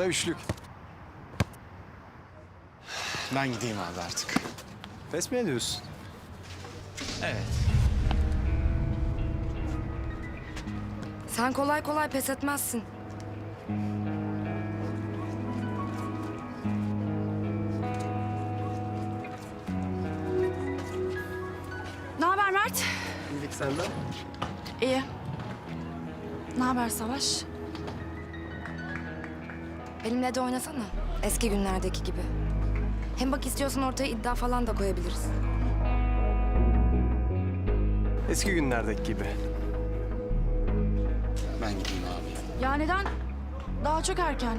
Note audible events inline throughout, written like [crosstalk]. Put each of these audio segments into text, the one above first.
da üçlük. Ben gideyim abi artık. Pes mi ediyorsun? Evet. Sen kolay kolay pes etmezsin. Ne haber Mert? İyilik senden. İyi. Ne haber Savaş? Benimle de oynasana. Eski günlerdeki gibi. Hem bak istiyorsan ortaya iddia falan da koyabiliriz. Eski günlerdeki gibi. Ben gideyim abi. Ya neden? Daha çok erken.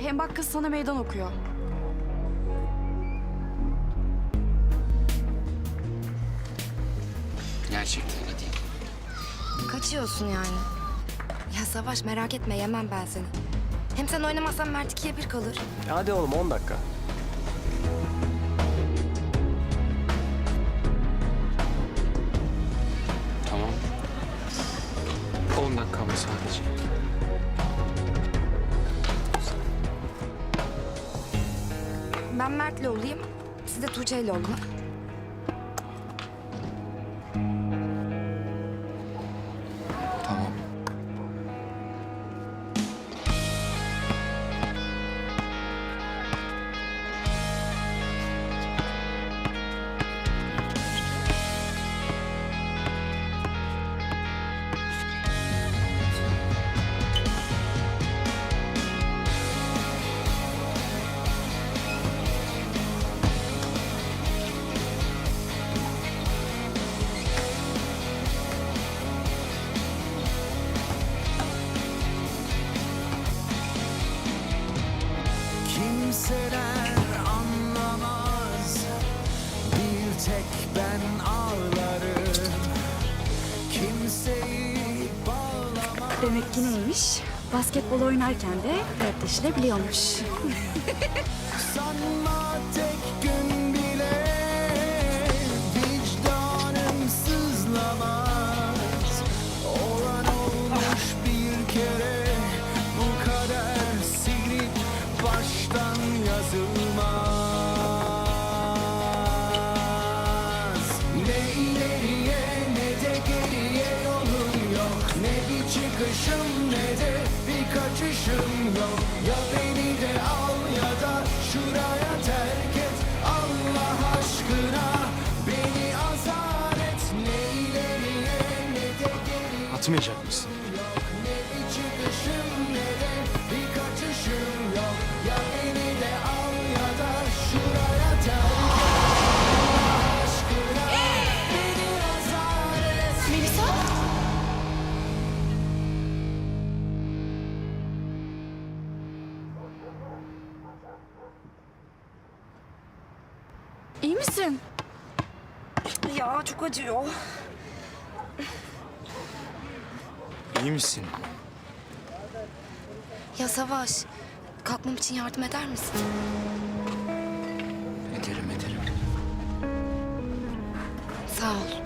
Hem bak kız sana meydan okuyor. Gerçekten gideyim. Kaçıyorsun yani. Ya Savaş merak etme yemem ben seni. Hem sen oynamazsan Mert ikiye bir kalır. E Hadi oğlum 10 dakika. Tamam. 10 dakika ama sadece. Ben Mert'le olayım. Siz de Tuğçe'yle olun. Tek ben ağlarım Kimseyi bağlamaz Demek ki neymiş? Basketbol oynarken de flörtleşilebiliyormuş. [laughs] çıkışım ne de bir kaçışım yok. Ya beni de al ya da şuraya terk et. Allah aşkına beni azar et. Ne ileriye ne de geriye Atmayacak mısın? İyi misin? Ya çok acıyor. İyi misin? Ya Savaş, kalkmam için yardım eder misin? Ederim ederim. Sağ ol.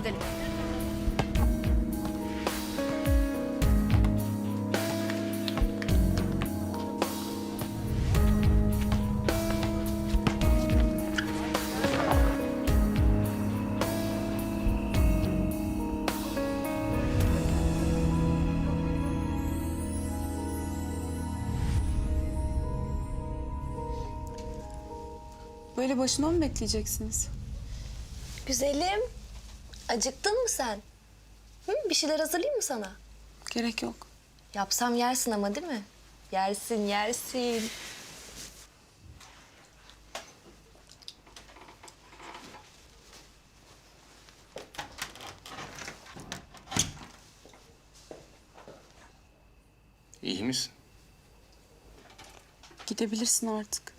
Edelim. Böyle başına mı bekleyeceksiniz? Güzelim. Acıktın mı sen? Hı, bir şeyler hazırlayayım mı sana? Gerek yok. Yapsam yersin ama değil mi? Yersin, yersin. İyi misin? Gidebilirsin artık.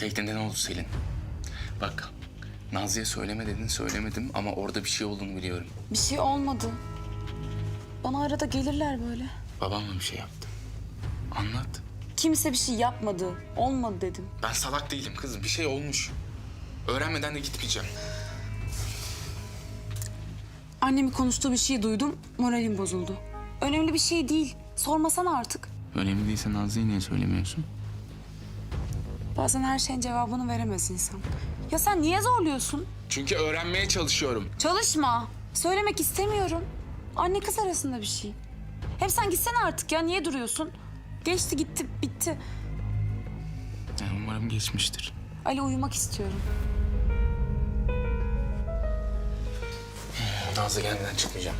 Teknede ne oldu Selin? Bak Nazlı'ya söyleme dedin söylemedim ama orada bir şey olduğunu biliyorum. Bir şey olmadı. Bana arada gelirler böyle. Babam mı bir şey yaptı? Anlat. Kimse bir şey yapmadı. Olmadı dedim. Ben salak değilim kızım. Bir şey olmuş. Öğrenmeden de gitmeyeceğim. Annemin konuştuğu bir şey duydum. Moralim bozuldu. Önemli bir şey değil. Sormasana artık. Önemli değilse Nazlı'ya niye söylemiyorsun? Bazen her şeyin cevabını veremez insan. Ya sen niye zorluyorsun? Çünkü öğrenmeye çalışıyorum. Çalışma. Söylemek istemiyorum. Anne kız arasında bir şey. Hem sen gitsene artık ya. Niye duruyorsun? Geçti gitti bitti. Yani umarım geçmiştir. Ali uyumak istiyorum. Nazlı gelmeden çıkmayacağım.